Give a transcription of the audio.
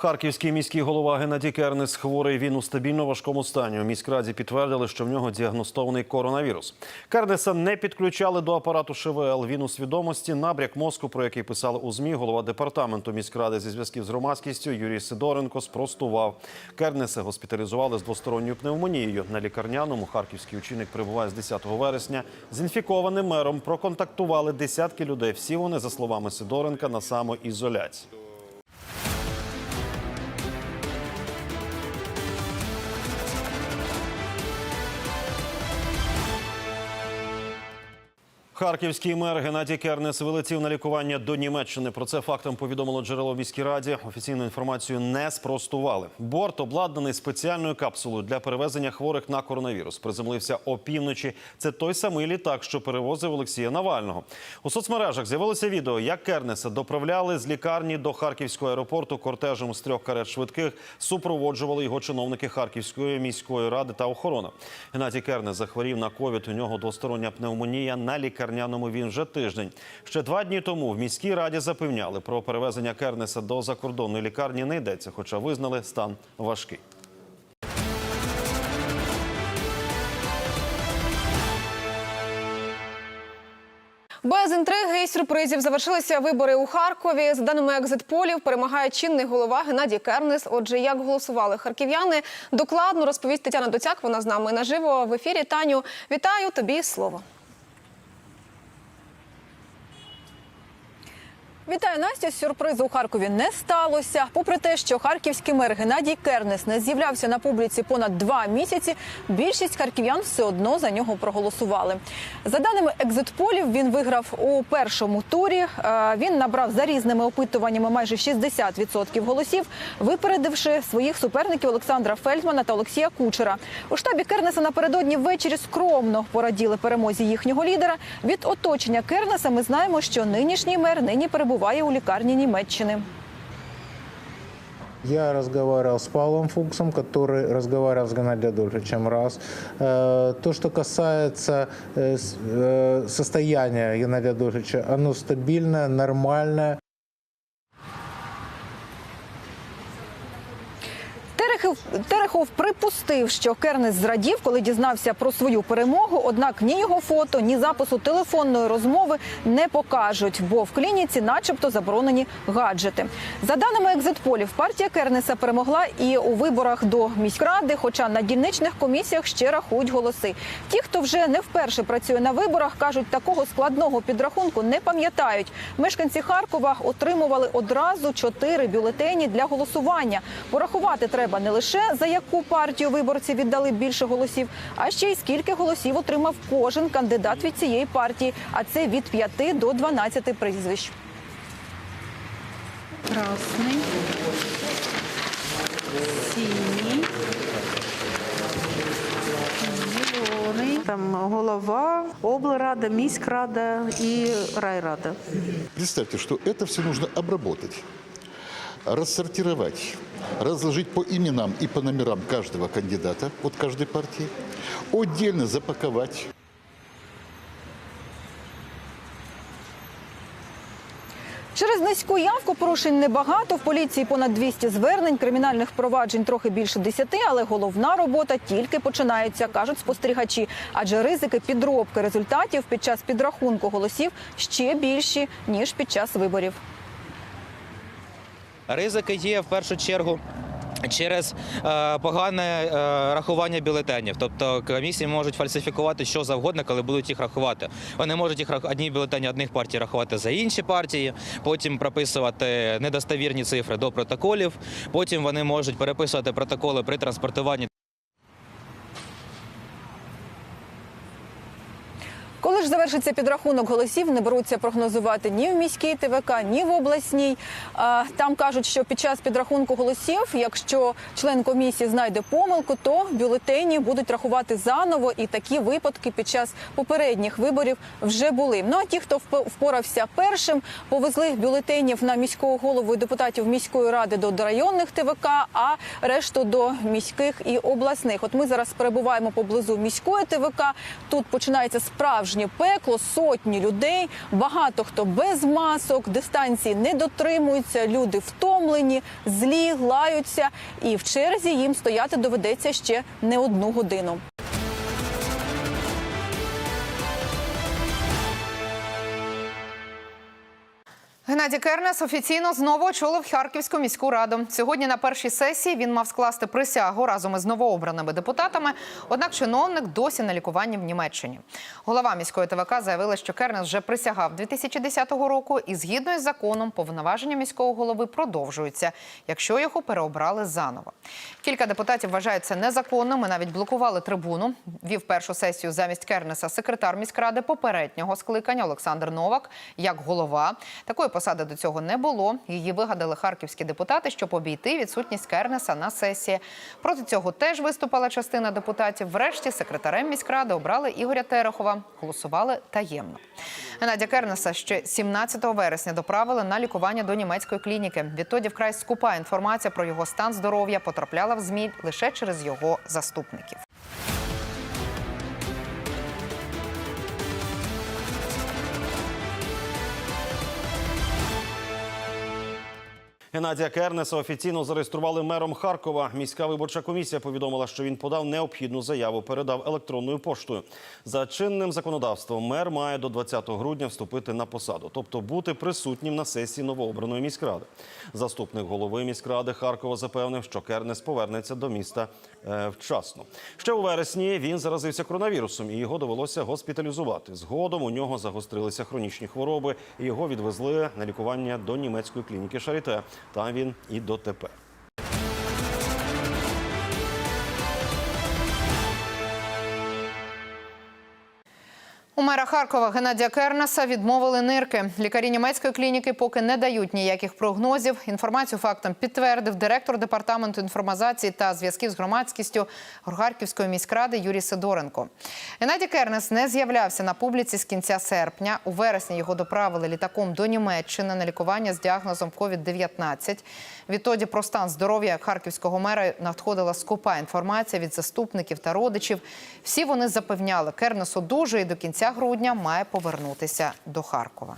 Харківський міський голова Геннадій Кернес хворий. Він у стабільно важкому стані. У міськраді підтвердили, що в нього діагностований коронавірус. Кернеса не підключали до апарату ШВЛ. Він у свідомості набряк мозку, про який писали у змі. Голова департаменту міськради зі зв'язків з громадськістю Юрій Сидоренко спростував. Кернеса госпіталізували з двосторонньою пневмонією. На лікарняному харківський ученик перебуває з 10 вересня. З інфікованим мером проконтактували десятки людей. Всі вони, за словами Сидоренка, на самоізоляції. Харківський мер Геннадій Кернес вилетів на лікування до Німеччини. Про це фактом повідомило джерело міській раді. Офіційну інформацію не спростували. Борт обладнаний спеціальною капсулою для перевезення хворих на коронавірус. Приземлився опівночі. Це той самий літак, що перевозив Олексія Навального. У соцмережах з'явилося відео, як Кернеса доправляли з лікарні до харківського аеропорту кортежем з трьох карет швидких. Супроводжували його чиновники Харківської міської ради та охорона. Геннадій Кернес захворів на ковід. У нього двостороння пневмонія на лікарняному він вже тиждень. Ще два дні тому в міській раді запевняли про перевезення Кернеса до закордонної лікарні не йдеться, хоча визнали стан важкий. Без інтриги і сюрпризів завершилися вибори у Харкові. За даними екзитполів, перемагає чинний голова Геннадій Кернес. Отже, як голосували харків'яни, докладно розповість Тетяна Доцяк. Вона з нами наживо в ефірі. Таню, вітаю тобі слово. Вітаю Настя. Сюрпризу у Харкові не сталося. Попри те, що харківський мер Геннадій Кернес не з'являвся на публіці понад два місяці. Більшість харків'ян все одно за нього проголосували. За даними екзитполів, він виграв у першому турі. Е, Він набрав за різними опитуваннями майже 60% голосів, випередивши своїх суперників Олександра Фельдмана та Олексія Кучера. У штабі Кернеса напередодні ввечері скромно пораділи перемозі їхнього лідера. Від оточення Кернеса ми знаємо, що нинішній мер нині перебуває у лікарні Німеччини. Я разговаривал с Павлом Фуксом, который разговаривал с Геннадием Адольфовичем раз. Э, То, что касается э, с- э, состояния Геннадия Адольфовича, оно стабильное, нормальное. Терехов, Терехов припустив, що Кернес зрадів, коли дізнався про свою перемогу. Однак ні його фото, ні запису телефонної розмови не покажуть, бо в клініці, начебто, заборонені гаджети. За даними екзитполів, партія Кернеса перемогла і у виборах до міськради, хоча на дільничних комісіях ще рахують голоси. Ті, хто вже не вперше працює на виборах, кажуть, такого складного підрахунку не пам'ятають. Мешканці Харкова отримували одразу чотири бюлетені для голосування. Порахувати треба не лише за яку партію виборці віддали більше голосів, а ще й скільки голосів отримав кожен кандидат від цієї партії. А це від 5 до 12 прізвищ. Красний, синій, зелений. Там голова, облрада, міськрада і райрада. Представьте, что это все нужно обработать, рассортировать, разложить по именам и по номерам каждого кандидата от каждой партии, отдельно запаковать. Через низьку явку порушень небагато. В поліції понад 200 звернень, кримінальних проваджень трохи більше 10, але головна робота тільки починається, кажуть спостерігачі. Адже ризики підробки результатів під час підрахунку голосів ще більші ніж під час виборів. Ризики є в першу чергу. Через е, погане е, рахування бюлетенів, тобто комісії можуть фальсифікувати що завгодно, коли будуть їх рахувати. Вони можуть їх одні бюлетені одних партій рахувати за інші партії, потім прописувати недостовірні цифри до протоколів. Потім вони можуть переписувати протоколи при транспортуванні Коли ж завершиться підрахунок голосів, не беруться прогнозувати ні в міській ТВК, ні в обласній. Там кажуть, що під час підрахунку голосів, якщо член комісії знайде помилку, то бюлетені будуть рахувати заново, і такі випадки під час попередніх виборів вже були. Ну а ті, хто вп- впорався першим, повезли бюлетенів на міського голову і депутатів міської ради до районних ТВК, а решту до міських і обласних. От ми зараз перебуваємо поблизу міської ТВК. Тут починається справжнє пекло сотні людей. Багато хто без масок, дистанції не дотримуються. Люди втомлені, злі, лаються, і в черзі їм стояти доведеться ще не одну годину. Геннадій Кернес офіційно знову очолив Харківську міську раду. Сьогодні на першій сесії він мав скласти присягу разом із новообраними депутатами. Однак чиновник досі на лікуванні в Німеччині. Голова міської ТВК заявила, що Кернес вже присягав 2010 року, і згідно із законом повноваження міського голови продовжуються, якщо його переобрали заново. Кілька депутатів вважають це незаконним і навіть блокували трибуну. Вів першу сесію замість Кернеса секретар міськради попереднього скликання Олександр Новак як голова. Такої посади до цього не було. Її вигадали харківські депутати, щоб обійти відсутність Кернеса на сесії. Проти цього теж виступала частина депутатів. Врешті секретарем міськради обрали Ігоря Терехова. Голосували таємно. Геннадія Кернеса ще 17 вересня доправили на лікування до німецької клініки. Відтоді вкрай скупа інформація про його стан здоров'я потрапляла в ЗМІ лише через його заступників. Геннадія Кернеса офіційно зареєстрували мером Харкова. Міська виборча комісія повідомила, що він подав необхідну заяву, передав електронною поштою. За чинним законодавством мер має до 20 грудня вступити на посаду, тобто бути присутнім на сесії новообраної міськради. Заступник голови міськради Харкова запевнив, що Кернес повернеться до міста е, вчасно. Ще у вересні він заразився коронавірусом і його довелося госпіталізувати. Згодом у нього загострилися хронічні хвороби. і Його відвезли на лікування до німецької клініки Шаріте. Там він і дотепер. У мера Харкова Геннадія Кернеса відмовили нирки. Лікарі німецької клініки поки не дають ніяких прогнозів. Інформацію фактом підтвердив директор департаменту інформазації та зв'язків з громадськістю Харківської міськради Юрій Сидоренко. Геннадій Кернес не з'являвся на публіці з кінця серпня. У вересні його доправили літаком до Німеччини на лікування з діагнозом COVID-19. Відтоді про стан здоров'я харківського мера надходила скупа інформація від заступників та родичів. Всі вони запевняли, Кернес одужує до кінця грудня має повернутися до Харкова.